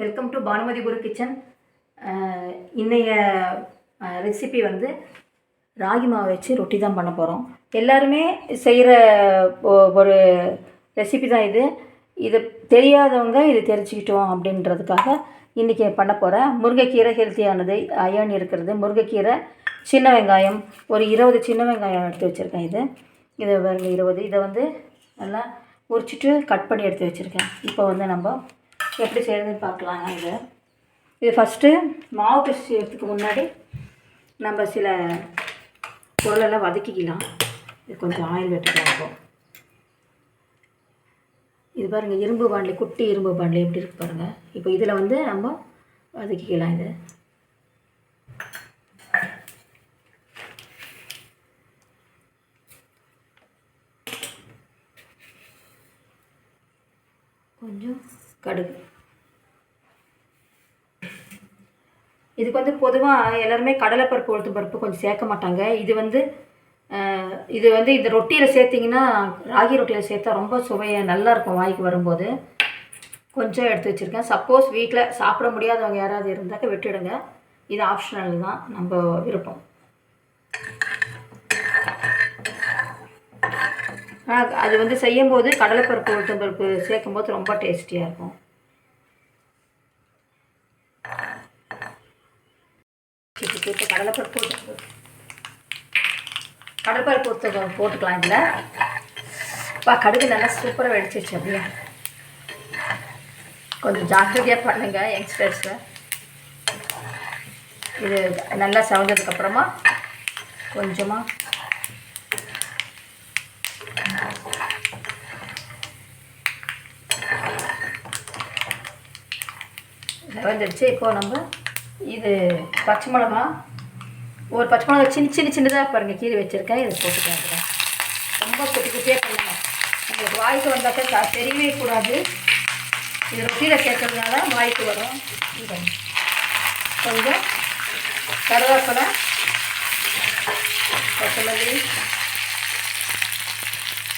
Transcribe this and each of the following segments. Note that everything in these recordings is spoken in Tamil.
Welcome to Bhanumathi Guru kitchen இன்றைய ரெசிபி வந்து ராகி மாவு வச்சு ரொட்டி தான் பண்ண போகிறோம் எல்லாருமே செய்கிற ஒரு ரெசிபி தான் இது. இது தெரியாதவங்க இது தெரிஞ்சுக்கிட்டோம் அப்படின்றதுக்காக இன்றைக்கி பண்ண போகிறேன் முருங்கைக்கீரை ஹெல்த்தியானது அயன் இருக்கிறது. முருங்கைக்கீரை சின்ன வெங்காயம் ஒரு இருபது சின்ன வெங்காயம் எடுத்து வச்சுருக்கேன் இது. இது பாருங்க இருபது. இதை வந்து நல்லா உரிச்சிட்டு கட் பண்ணி எடுத்து வச்சுருக்கேன். இப்போ வந்து நம்ம எப்படி செய்கிறதுன்னு பார்க்கலாங்க இது. இது ஃபஸ்ட்டு மாவு பிசு செய்யறதுக்கு முன்னாடி நம்ம சில பொருளெல்லாம் வதக்கிக்கலாம். இது கொஞ்சம் ஆயில் வெட்டுக்கலாம் இப்போ இது பாருங்கள் இரும்பு பாண்டில் குட்டி இரும்பு பாண்டில் எப்படி இருக்கு பாருங்கள் இப்போ இதில் வந்து நம்ம வதக்கிக்கலாம் இது. கொஞ்சம் கடுகு. இதுக்கு வந்து பொதுவாக எல்லாருமே கடலைப்பருப்பு உளுத்து பருப்பு கொஞ்சம் சேர்க்க மாட்டாங்க. இது வந்து இது வந்து இந்த ரொட்டியில் சேர்த்திங்கன்னா ராகி ரொட்டியில் சேர்த்தா ரொம்ப சுவையாக நல்லாயிருக்கும் வாய்க்கு வரும்போது. கொஞ்சம் எடுத்து வச்சுருக்கேன். சப்போஸ் வீட்டில் சாப்பிட முடியாதவங்க யாராவது இருந்தாக்க விட்டுடுங்க. இது ஆப்ஷனல் தான். நம்ம விருப்பம். ஆனால் அது வந்து செய்யும்போது கடலைப்பருப்பு உளுத்தம்பருப்பு சேர்க்கும்போது ரொம்ப டேஸ்டியாக இருக்கும். இப்போ கடலைப்பருப்பு போட்டு கடலைப்பருப்பு போட்டுக்கலாம் இதில். இப்போ கடுகு நல்லா சூப்பராக வெடிச்சிருச்சு அப்படியே. கொஞ்சம் ஜாக்கிரதையாக பண்ணுங்க யங்ஸ்டர்ஸை இது நல்லா செவந்ததுக்கப்புறமா கொஞ்சமாக செவந்துடுச்சு இப்போ நம்ம இது பச்சை மிளகா. ஒரு பச்சை மிளகா சின்ன சின்ன சின்னதாக பாருங்கள் கீரை வச்சுருக்கேன். இதை போட்டுக்கலாம் ரொம்ப குட்டி குட்டியாக பண்ணுங்க உங்களுக்கு வாய்க்கு வந்தாக்கா தெரியவே கூடாது. இது ரொட்டியில் சேர்க்கறதுனால வாய்க்கு வரும். கொஞ்சம் கருவேப்பிலை கொத்தமல்லி.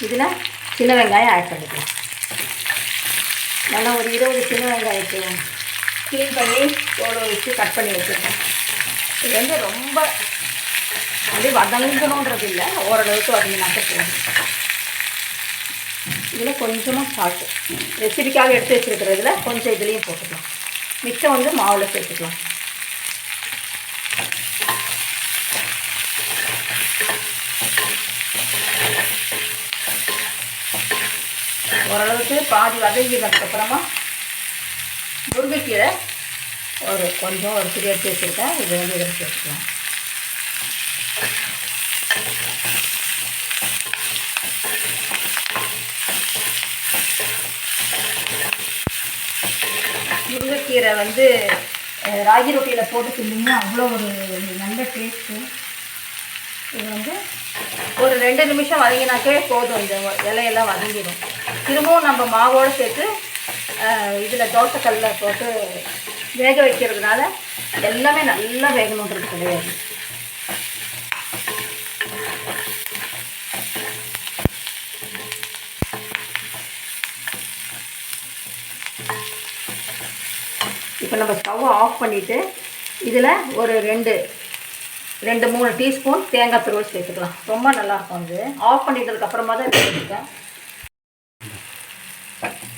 இதில் சின்ன வெங்காயம் ஆட் பண்ணிக்கலாம். நல்லா ஒரு இருபது சின்ன வெங்காயத்தையும் க்ளீன் பண்ணி தோலை வச்சு கட் பண்ணி வச்சுருக்கேன். இது வந்து ரொம்ப அப்படியே வதங்கணுன்றது இல்லை ஓரளவுக்கு வதங்கினாக்க போதும். இதில் கொஞ்சமாக சால்ட்டு ரெசிபிக்காக எடுத்து வச்சுருக்கிறதுல கொஞ்சம் இதுலேயும் போட்டுக்கலாம். மிச்சம் வந்து மாவில் சேர்த்துக்கலாம். ஓரளவுக்கு பாதி வதங்கினதுக்கப்புறமா முருங்கைக்கீரை. ஒரு கொஞ்சம் ஒரு பிடி எடுத்து வச்சுருக்கேன். இது வந்து எடுத்து வச்சுக்கலாம். முருங்கைக்கீரை வந்து ராகி ரொட்டியில் போட்டு தின்னீங்கன்னா அவ்வளோ ஒரு நல்ல டேஸ்ட்டு இது வந்து ஒரு ரெண்டு நிமிஷம் வதங்கினாக்கே போதும். இந்த இலையெல்லாம் வதங்கிடும். திரும்பவும் நம்ம மாவோடு சேர்த்து இதில் தோட்டக்கல்ல போட்டு வேக வைக்கிறதுனால எல்லாமே நல்லா வேகணுன்றது கிடையாது. இப்போ நம்ம ஸ்டவ் ஆஃப் பண்ணிவிட்டு இதில் ஒரு ரெண்டு ரெண்டு மூணு டீஸ்பூன் தேங்காய் துருவல் சேர்த்துக்கலாம். ரொம்ப நல்லாயிருக்கும் அது ஆஃப் பண்ணிட்டதுக்கப்புறமா தான் எடுத்துருக்கேன்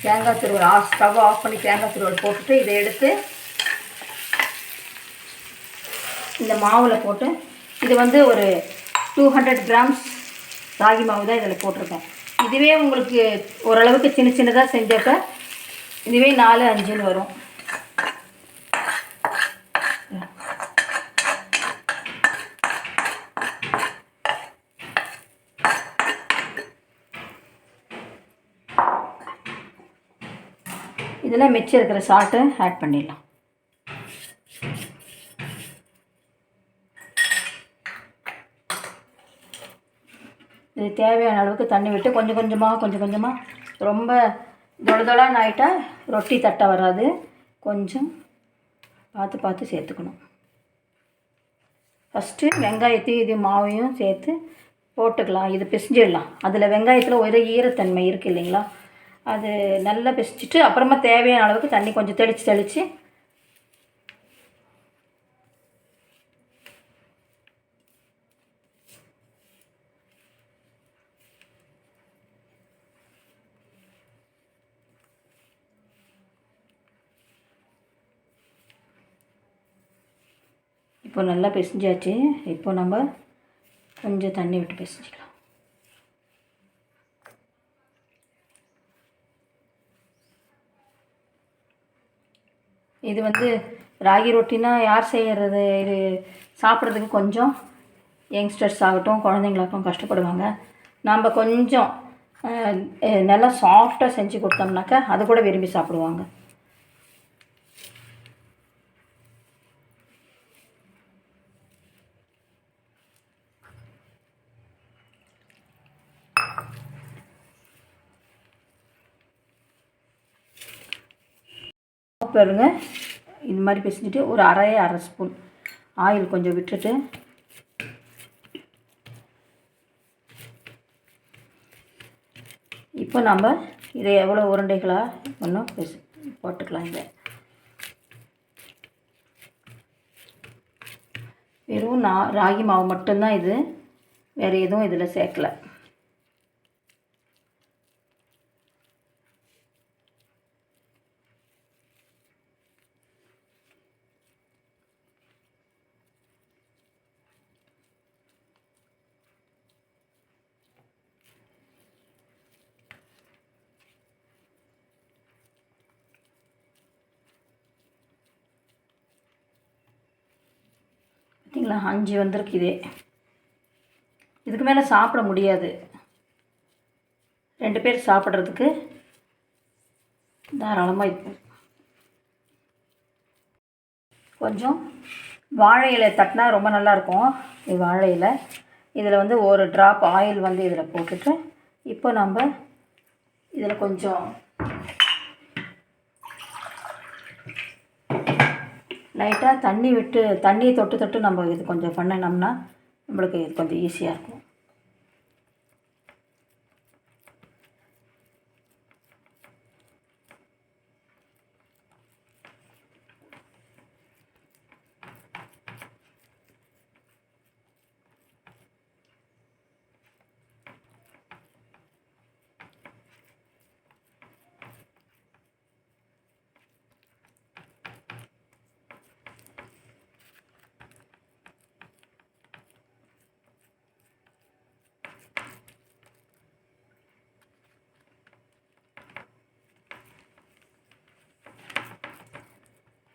தேங்காய் துருவல். ஆஃப் ஸ்டவ் ஆஃப் பண்ணி தேங்காய் துருவல் போட்டுட்டு இதை எடுத்து இந்த மாவில் போட்டு இது வந்து ஒரு டூ ஹண்ட்ரட் கிராம்ஸ் ராகி மாவு தான் இதில் போட்டிருக்கேன். இதுவே உங்களுக்கு ஓரளவுக்கு சின்ன சின்னதாக செஞ்சப்ப இதுவே நாலு அஞ்சுன்னு வரும். இதில் மிச்சம் இருக்கிற சால்ட்டு ஆட் பண்ணிடலாம். இது தேவையான அளவுக்கு தண்ணி விட்டு கொஞ்சம் கொஞ்சமாக கொஞ்சம் கொஞ்சமாக ரொம்ப தொட தொடான்னு ஆயிட்டா ரொட்டி தட்டை வராது. கொஞ்சம் பார்த்து பார்த்து சேர்த்துக்கணும். ஃபஸ்ட்டு வெங்காயத்தையும் இது மாவையும் சேர்த்து போட்டுக்கலாம். இது பிசைஞ்சிடலாம். அதில் வெங்காயத்தில் ஒரு ஈரத்தன்மை இருக்குது இல்லைங்களா? அது நல்லா பிசிச்சிட்டு அப்புறமா தேவையான அளவுக்கு தண்ணி கொஞ்சம் தெளித்து தெளித்து இப்போ நல்லா பிசைஞ்சாச்சு. இப்போ நம்ம கொஞ்சம் தண்ணி விட்டு பிசைஞ்சிக்கலாம். இது வந்து ராகி ரொட்டினா யார் செய்கிறது இது சாப்பிட்றதுக்கு கொஞ்சம் யங்ஸ்டர்ஸ் ஆகட்டும் குழந்தைங்களாகட்டும் கஷ்டப்படுவாங்க. நாம் கொஞ்சம் நல்லா சாஃப்டாக செஞ்சு கொடுத்தோம்னாக்கா அது கூட விரும்பி சாப்பிடுவாங்க. பாருங்க. இந்த மாதிரி பிசைஞ்சிட்டு ஒரு அரை அரை ஸ்பூன் ஆயில் கொஞ்சம் விட்டுட்டு. இப்போ நம்ம இதை எவ்வளோ உருண்டைகளாக ஒன்றும் பிசு போட்டுக்கலாம் இதை. வெறும் நா ராகி மாவு மட்டும்தான் இது. வேறு எதுவும் இதில் சேர்க்கல. பார்த்திங்களா அஞ்சு வந்திருக்கு இதே இதுக்கு மேலே சாப்பிட முடியாது. ரெண்டு பேர் சாப்பிட்றதுக்கு தாராளமாக இப்போ கொஞ்சம் வாழை இலை தட்டினா ரொம்ப நல்லாயிருக்கும் இது வாழை இலை. இதில் வந்து ஒரு ட்ராப் ஆயில் வந்து இதில் போட்டுட்டு இப்போ நம்ம இதில் கொஞ்சம் லைட்டாக தண்ணி விட்டு தண்ணியை தொட்டு தொட்டு நம்ம இது கொஞ்சம் பண்ணினோம்னா நம்மளுக்கு இது கொஞ்சம் ஈஸியாக இருக்கும்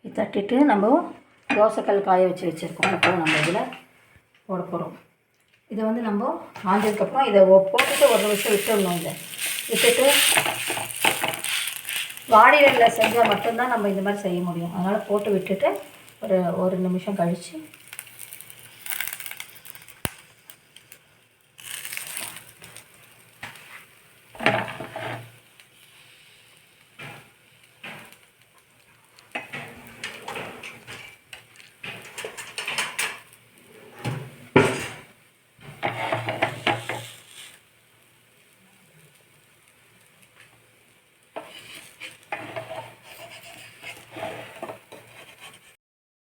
இது தட்டிட்டு நம்ம தோசைக்கல் காய வச்சு வச்சுருக்கோம். இப்போ நம்ம இதில் போட போகிறோம் இதை வந்து நம்ம ஆஞ்சதுக்கப்புறம் இதை போட்டுட்டு ஒரு நிமிஷம் விட்டுடணும் இதை. விட்டுட்டு வாடிகளில் செஞ்சால் மட்டும்தான் நம்ம இந்த மாதிரி செய்ய முடியும். அதனால் போட்டு விட்டுட்டு ஒரு ஒரு நிமிஷம் கழித்து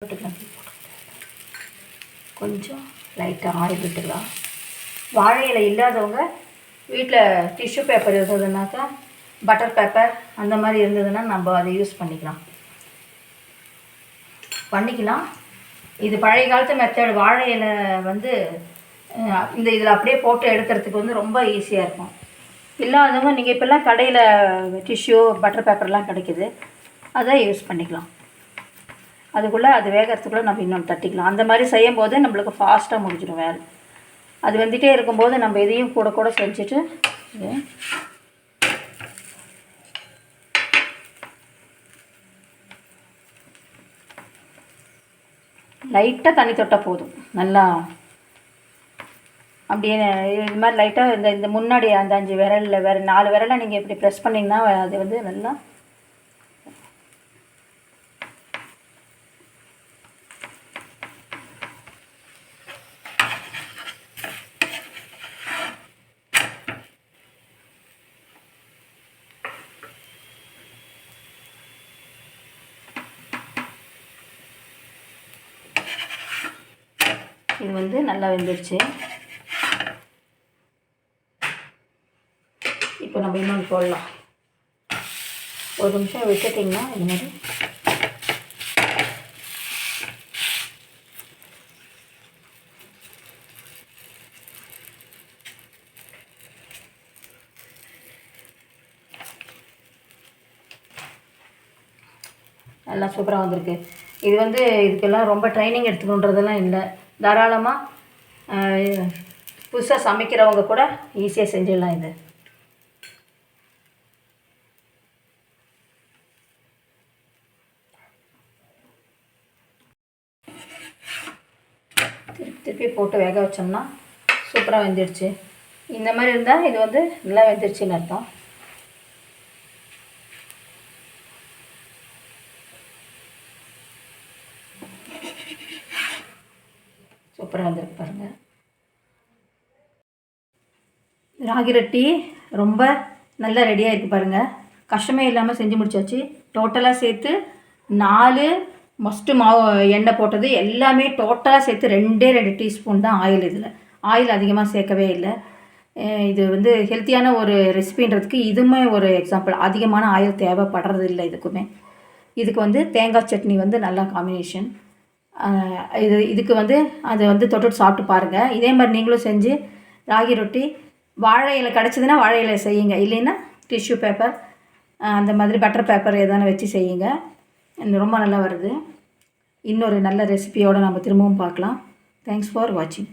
போட்டுக்கலாம் கொஞ்சம் லைட்டாக ஆயில் விட்டுக்கலாம் வாழை இலை இல்லாதவங்க வீட்டில் டிஷ்யூ பேப்பர் இருந்ததுனாக்கா பட்டர் பேப்பர் அந்த மாதிரி இருந்ததுன்னா நம்ம அதை யூஸ் பண்ணிக்கலாம். பண்ணிக்கலாம். இது பழைய காலத்து மெத்தட் வாழை இலை வந்து இந்த இதில் அப்படியே போட்டு எடுக்கிறதுக்கு வந்து ரொம்ப ஈஸியாக இருக்கும். இல்லாதவங்க நீங்கள் இப்போல்லாம் கடையில் டிஷ்யூ பட்டர் பேப்பர்லாம் கிடைக்குது. அதை யூஸ் பண்ணிக்கலாம். அதுக்குள்ளே அது வேகிறதுக்குள்ளே நம்ம இன்னும் தட்டிக்கலாம். அந்த மாதிரி செய்யும் போது நம்மளுக்கு ஃபாஸ்ட்டாக முடிஞ்சிடும் வேலை. அது வந்துகிட்டே இருக்கும்போது நம்ம இதையும் கூட கூட செஞ்சுட்டு லைட்டாக தண்ணி தொட்டால் போதும். நல்லா அப்படியே இது மாதிரி லைட்டாக இந்த இந்த முன்னாடி அந்த அஞ்சு விரலில் வேறு நாலு விரலை நீங்கள் இப்படி ப்ரெஸ் பண்ணிங்கன்னா அது வந்து நல்லா இது வந்து நல்லா வெந்துருச்சு. இப்போ நம்ம இன்னொன்று போடலாம். ஒரு நிமிஷம் விட்டுட்டிங்கன்னா இது மாதிரி. நல்லா சூப்பராக வந்திருக்கு. இது வந்து இதுக்கெல்லாம் ரொம்ப ட்ரைனிங் எடுத்துக்கணுன்றதெல்லாம் இல்லை. தாராளமாக புதுசாக சமைக்கிறவங்க கூட ஈஸியாக செஞ்சிடலாம் இது. திருப்பி திருப்பி போட்டு வேக வச்சோம்னா சூப்பராக வெந்துடுச்சு. இந்த மாதிரி இருந்தால் இது வந்து நல்லா வெந்துருச்சுன்னு அர்த்தம் சூப்பராக வந்திருக்கு பாருங்கள் ராகி ரொட்டி ரொம்ப நல்லா ரெடியாக இருக்குது பாருங்கள் கஷ்டமே இல்லாமல் செஞ்சு முடிச்சாச்சு. டோட்டலாக சேர்த்து நாலு மஸ்ட்டு மாவு எண்ணெய் போட்டது எல்லாமே டோட்டலாக சேர்த்து ரெண்டே ரெண்டு டீஸ்பூன் தான் ஆயில் இதில். ஆயில் அதிகமாக சேர்க்கவே இல்லை. இது வந்து ஹெல்த்தியான ஒரு ரெசிபின்றதுக்கு இதுவுமே ஒரு எக்ஸாம்பிள் அதிகமான ஆயில் தேவைப்படுறது இல்லை இதுக்குமே. இதுக்கு வந்து தேங்காய் சட்னி வந்து நல்லா காம்பினேஷன் இது இதுக்கு வந்து அதை வந்து தொட்டு சாப்பிட்டு பாருங்கள் இதே மாதிரி நீங்களும் செஞ்சு ராகி ரொட்டி வாழை இலை கிடச்சிதுன்னா வாழை இலை செய்யுங்க. இல்லைன்னா டிஷ்யூ பேப்பர் அந்த மாதிரி பட்டர் பேப்பர் எதனா வச்சு செய்யுங்க. இது ரொம்ப நல்லா வருது. இன்னொரு நல்ல ரெசிபியோடு நம்ம திரும்பவும் பார்க்கலாம். தேங்க்ஸ் ஃபார் வாட்சிங்